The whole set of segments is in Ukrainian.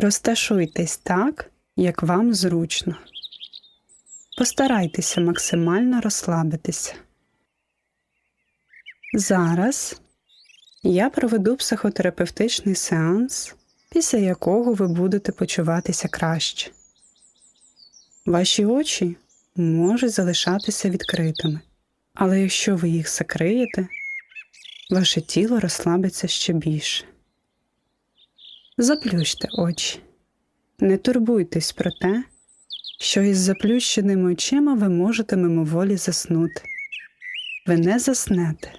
Розташуйтесь так, як вам зручно. Постарайтеся максимально розслабитися. Зараз я проведу психотерапевтичний сеанс, після якого ви будете почуватися краще. Ваші очі можуть залишатися відкритими, але якщо ви їх закриєте, ваше тіло розслабиться ще більше. Заплющте очі. Не турбуйтесь про те, що із заплющеними очима ви можете мимоволі заснути. Ви не заснете.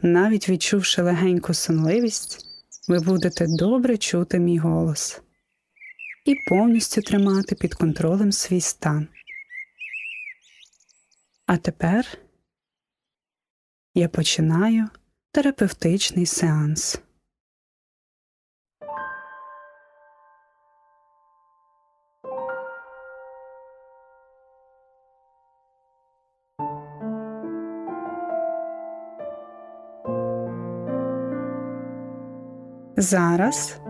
Навіть відчувши легеньку сонливість, ви будете добре чути мій голос і повністю тримати під контролем свій стан. А тепер я починаю терапевтичний сеанс. Зараз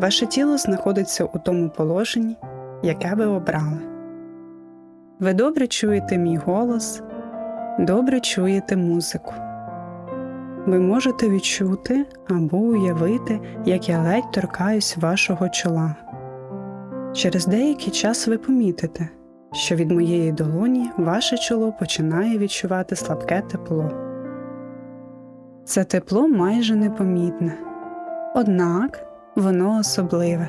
ваше тіло знаходиться у тому положенні, яке ви обрали. Ви добре чуєте мій голос, добре чуєте музику. Ви можете відчути або уявити, як я ледь торкаюсь вашого чола. Через деякий час ви помітите, що від моєї долоні ваше чоло починає відчувати слабке тепло. Це тепло майже непомітне, однак воно особливе.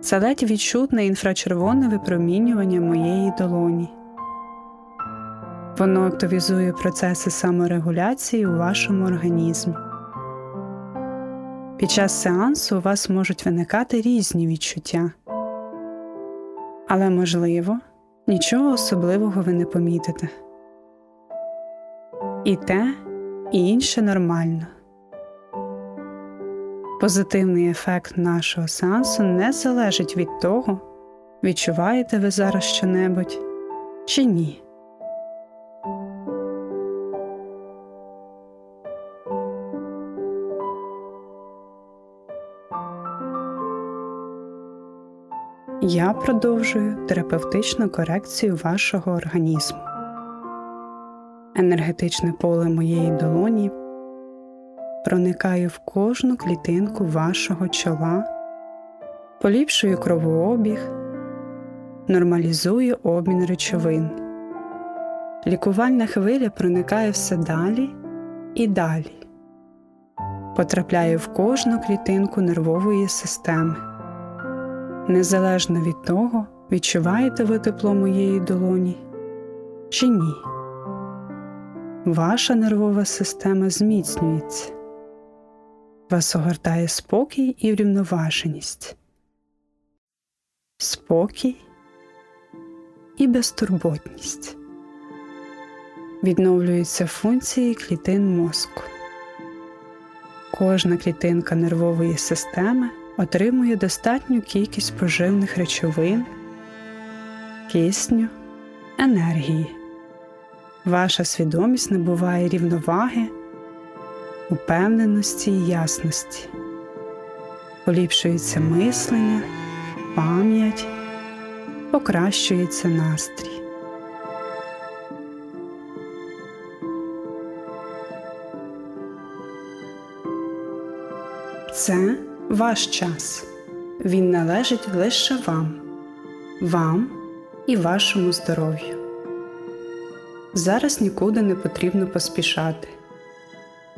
Це ледь відчутне інфрачервоне випромінювання моєї долоні. Воно активізує процеси саморегуляції у вашому організмі. Під час сеансу у вас можуть виникати різні відчуття, але, можливо, нічого особливого ви не помітите. І те, і інше нормально. Позитивний ефект нашого сеансу не залежить від того, відчуваєте ви зараз щонебудь чи ні. Я продовжую терапевтичну корекцію вашого організму. Енергетичне поле моєї долоні проникає в кожну клітинку вашого чола, поліпшує кровообіг, нормалізує обмін речовин. Лікувальна хвиля проникає все далі і далі, потрапляє в кожну клітинку нервової системи. Незалежно від того, відчуваєте ви тепло моєї долоні чи ні. Ваша нервова система зміцнюється, вас огортає спокій і врівноваженість, спокій і безтурботність. Відновлюються функції клітин мозку. Кожна клітинка нервової системи отримує достатню кількість поживних речовин, кисню, енергії. Ваша свідомість набуває рівноваги, упевненості і ясності, поліпшується мислення, пам'ять, покращується настрій. Це ваш час. Він належить лише вам, вам і вашому здоров'ю. Зараз нікуди не потрібно поспішати.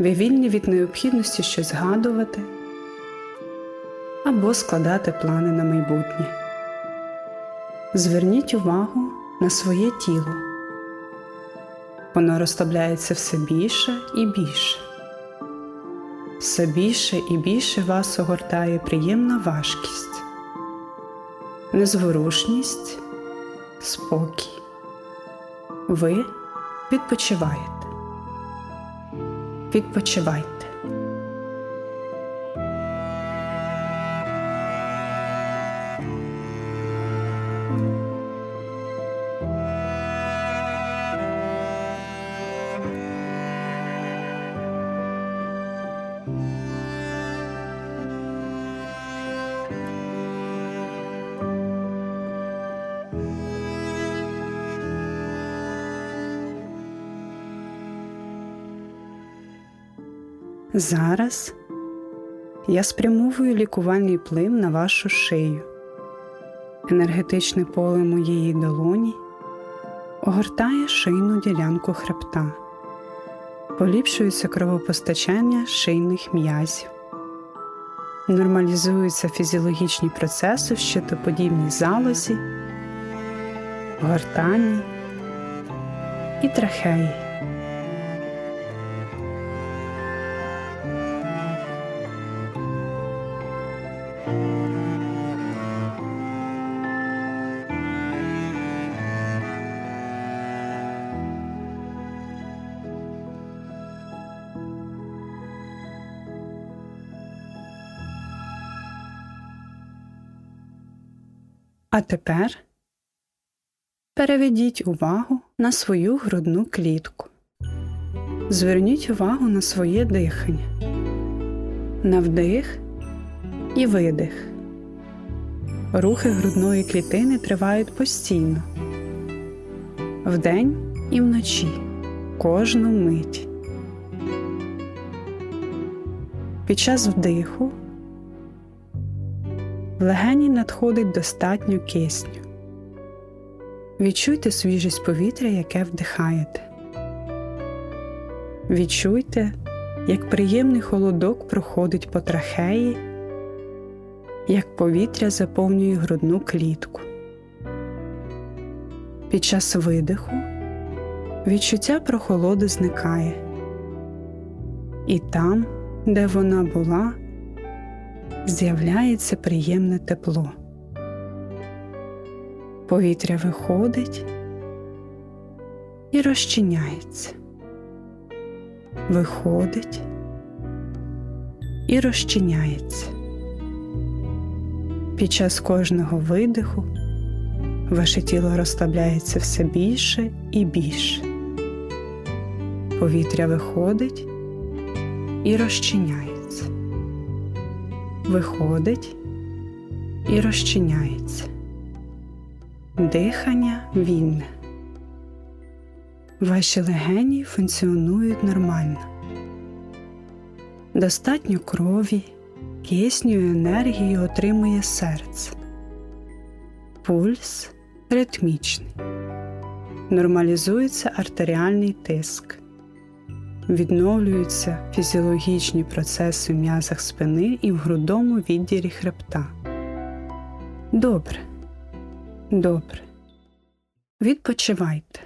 Ви вільні від необхідності щось згадувати або складати плани на майбутнє. Зверніть увагу на своє тіло. Воно розставляється все більше і більше. Все більше і більше вас огортає приємна важкість, незворушність, спокій. Ви відпочиваєте. Відпочивайте. Зараз я спрямовую лікувальний вплив на вашу шию. Енергетичне поле моєї долоні огортає шийну ділянку хребта, поліпшується кровопостачання шийних м'язів, нормалізуються фізіологічні процеси в щитоподібній залозі, гортані і трахеї. А тепер переведіть увагу на свою грудну клітку. Зверніть увагу на своє дихання, на вдих і видих. Рухи грудної клітини тривають постійно, вдень і вночі, кожну мить. Під час вдиху в легені надходить достатньо кисню. Відчуйте свіжість повітря, яке вдихаєте. Відчуйте, як приємний холодок проходить по трахеї, як повітря заповнює грудну клітку. Під час видиху відчуття прохолоди зникає, і там, де вона була, з'являється приємне тепло. Повітря виходить і розчиняється, виходить і розчиняється. Під час кожного видиху ваше тіло розслабляється все більше і більше. Повітря виходить і розчиняється виходить і розчиняється. Дихання вільне. Ваші легені функціонують нормально. Достатньо крові, кисню і енергії отримує серце. Пульс ритмічний. Нормалізується артеріальний тиск відновлюються фізіологічні процеси в м'язах спини і в грудому відділі хребта. Добре, добре. Відпочивайте.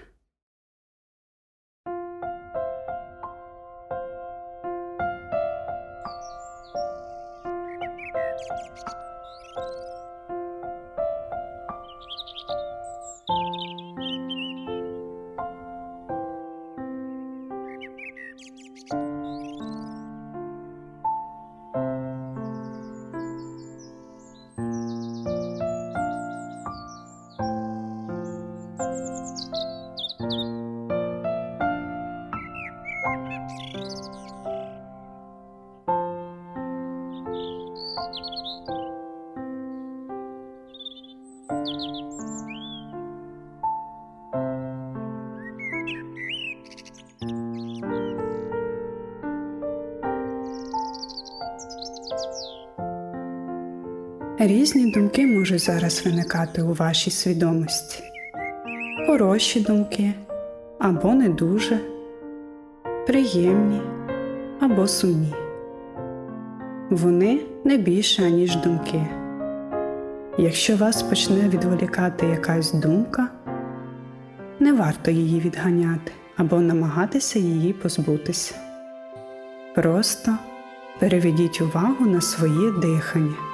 Різні думки можуть зараз виникати у вашій свідомості. Хороші думки або не дуже, приємні або сумні. Вони не більше, аніж думки. Якщо вас почне відволікати якась думка, не варто її відганяти або намагатися її позбутися. Просто переведіть увагу на своє дихання.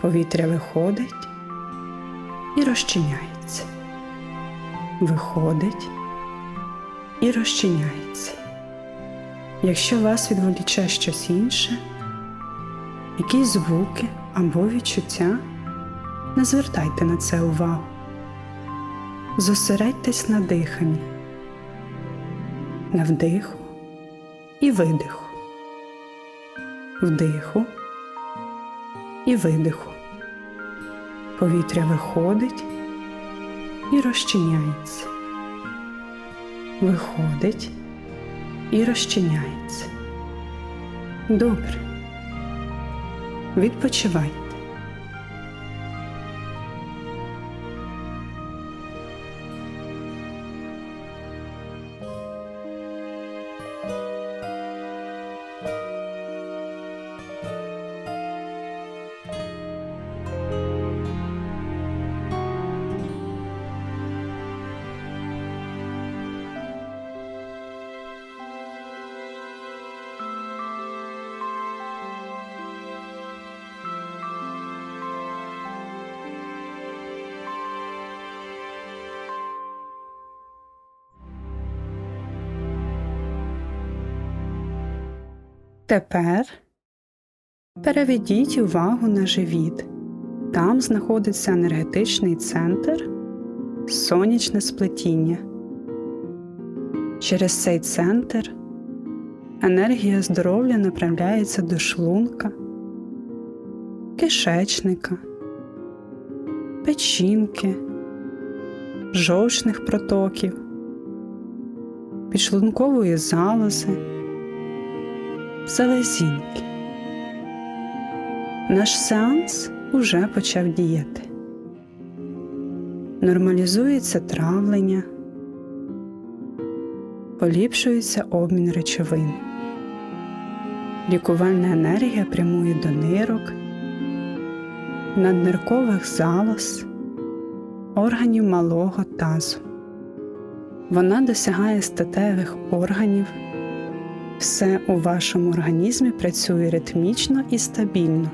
Повітря виходить і розчиняється, виходить і розчиняється. Якщо вас відволіче щось інше, якісь звуки або відчуття, не звертайте на це увагу. Зосередьтесь на диханні, на вдиху і видиху, вдиху і видиху. Повітря виходить і розчиняється, виходить і розчиняється. Добре. Відпочивайте. Тепер переведіть увагу на живіт. Там знаходиться енергетичний центр, сонячне сплетіння. Через цей центр енергія здоров'я направляється до шлунка, кишечника, печінки, жовчних протоків, підшлункової залози селезінки. Наш сеанс уже почав діяти. Нормалізується травлення, поліпшується обмін речовин. Лікувальна енергія прямує до нирок, надниркових залоз, органів малого тазу. Вона досягає статевих органів. Все у вашому організмі працює ритмічно і стабільно.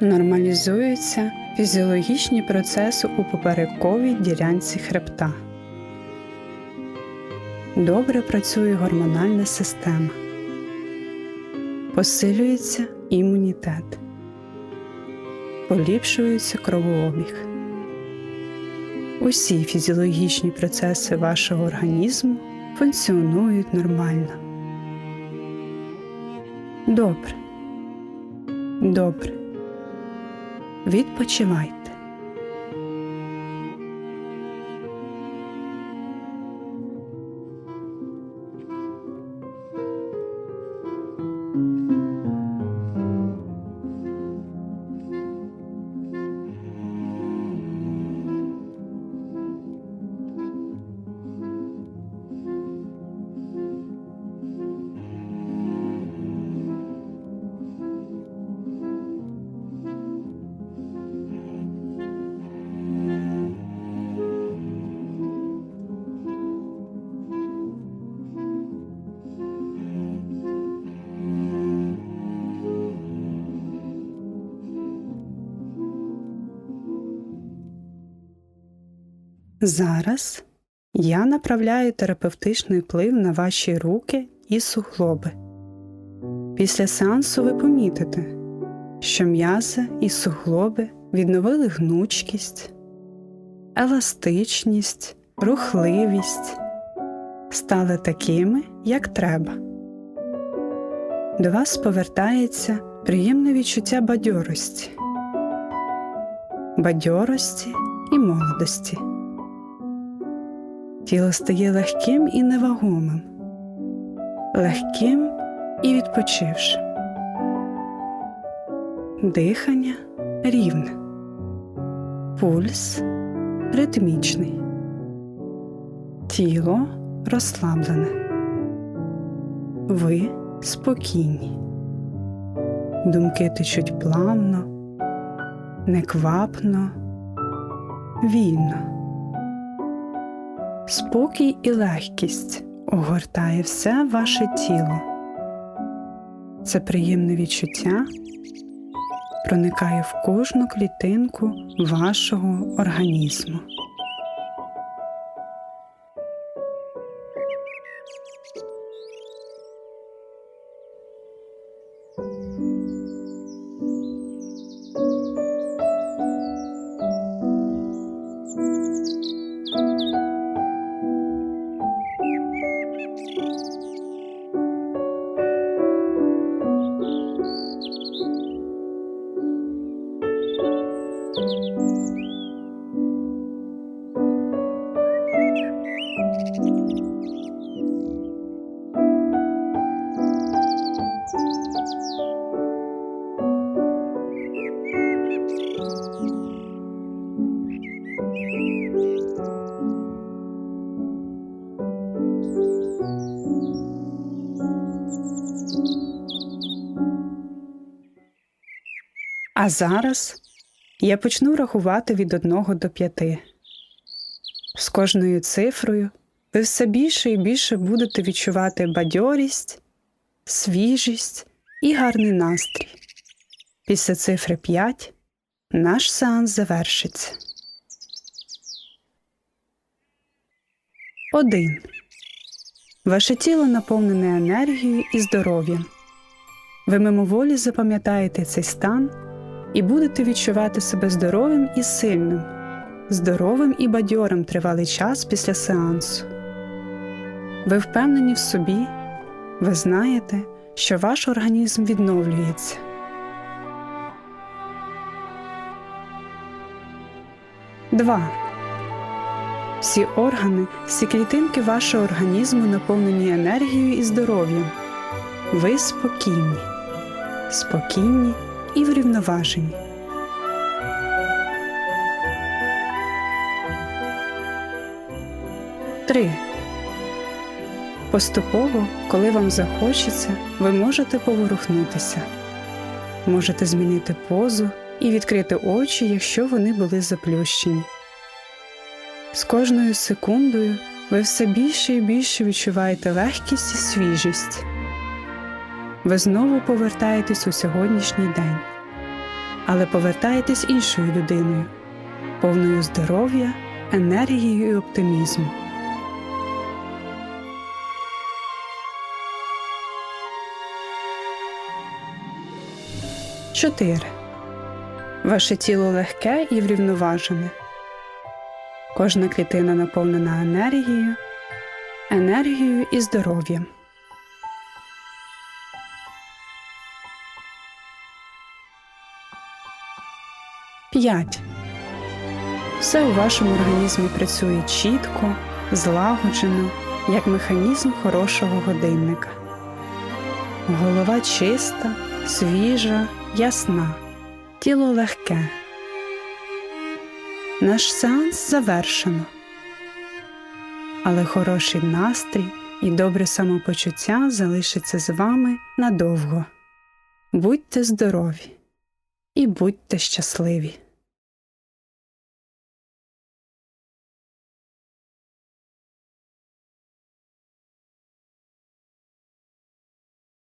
Нормалізуються фізіологічні процеси у поперековій ділянці хребта. Добре працює гормональна система. Посилюється імунітет. Поліпшується кровообіг. Усі фізіологічні процеси вашого організму функціонують нормально. Добре. Добре. Відпочивайте. Зараз я направляю терапевтичний вплив на ваші руки і суглоби. Після сеансу ви помітите, що м'язи і суглоби відновили гнучкість, еластичність, рухливість, стали такими, як треба. До вас повертається приємне відчуття бадьорості, бадьорості і молодості. Тіло стає легким і невагомим, легким і відпочившим. Дихання рівне, пульс ритмічний, тіло розслаблене. Ви спокійні, думки течуть плавно, неквапно, вільно. Спокій і легкість огортає все ваше тіло. Це приємне відчуття проникає в кожну клітинку вашого організму. А зараз я почну рахувати від 1 до 5. З кожною цифрою ви все більше і більше будете відчувати бадьорість, свіжість і гарний настрій. Після цифри 5 наш сеанс завершиться. 1. Ваше тіло наповнене енергією і здоров'ям. Ви мимоволі запам'ятаєте цей стан і будете відчувати себе здоровим і сильним, здоровим і бадьорим тривалий час після сеансу. Ви впевнені в собі, ви знаєте, що ваш організм відновлюється. Два. Всі органи, всі клітинки вашого організму наповнені енергією і здоров'ям. Ви спокійні, спокійні і врівноважені. Три. Поступово, коли вам захочеться, ви можете поворухнутися. Можете змінити позу і відкрити очі, якщо вони були заплющені. З кожною секундою ви все більше і більше відчуваєте легкість і свіжість. Ви знову повертаєтесь у сьогоднішній день, але повертаєтесь іншою людиною, повною здоров'я, енергії і оптимізму. Чотири. Ваше тіло легке і врівноважене. Кожна клітина наповнена енергією, енергією і здоров'ям. П'ять. Все у вашому організмі працює чітко, злагоджено, як механізм хорошого годинника. Голова чиста, свіжа, ясна, тіло легке. Наш сеанс завершено. Але хороший настрій і добре самопочуття залишаться з вами надовго. Будьте здорові і будьте щасливі!